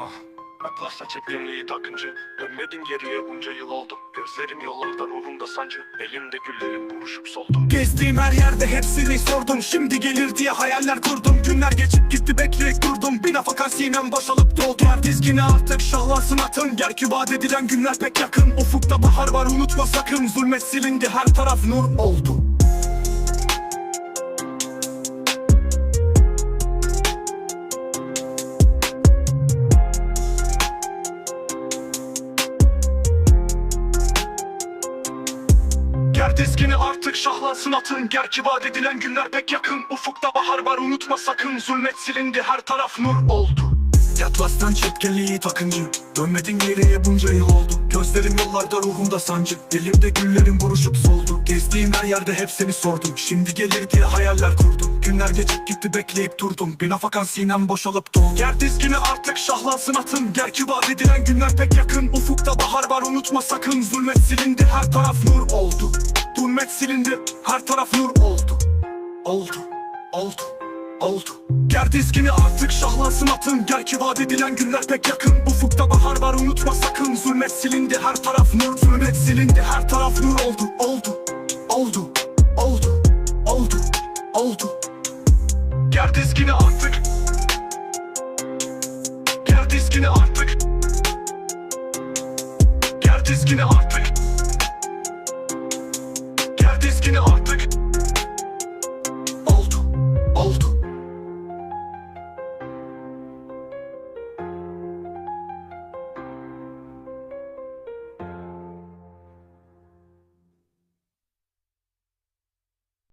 Ah, Atlas'ta çekimliği takınca Dönmedin geriye bunca yıl oldu. Gözlerim yollarda ruhumda sancı. Elimde güllerim buruşup soldu. Gezdiğim her yerde hepsini sordum. Şimdi gelir diye hayaller kurdum. Günler geçip gitti bekleyip durdum. Bir nafaka sinem boşalıp doldu. Her dizgini artık şahlasın atın Gerçi vaat edilen günler pek yakın. Ufukta bahar var unutma sakın. Zulmet silindi her taraf nur oldu Ger dizgini artık şahlasın atın. Gerçi vaat edilen günler pek yakın. Ufukta bahar var unutma sakın. Zulmet silindi her taraf nur oldu. Yatlas'tan çetkeliği takıncı. Dönmedin geriye bunca yıl oldu. Gözlerim yollarda ruhumda sancı. Elimde güllerim buruşup soldu. Gezdiğim her yerde hep seni sordum. Şimdi gelir diye hayaller kurdum. Günler geçip gitti bekleyip durdum. Bir nafakan sinem boşalıp doldu Yer dizgini artık şahlasın atın. Gerçi vaat edilen günler pek yakın. Ufukta bahar var unutma sakın. Zulmet silindi her taraf nur oldu Zulmet silindi her taraf nur oldu. Oldu Oldu Oldu. Ger diskini artık şahlansın atın. Gel ki vaat edilen günler pek yakın. Bu Ufukta bahar var unutma sakın. Zulmet silindi her taraf nur. Zulmet silindi her taraf nur oldu. Oldu Oldu Oldu Oldu Oldu. Ger diskini artık. Ger diskini artık. Ger diskini artık.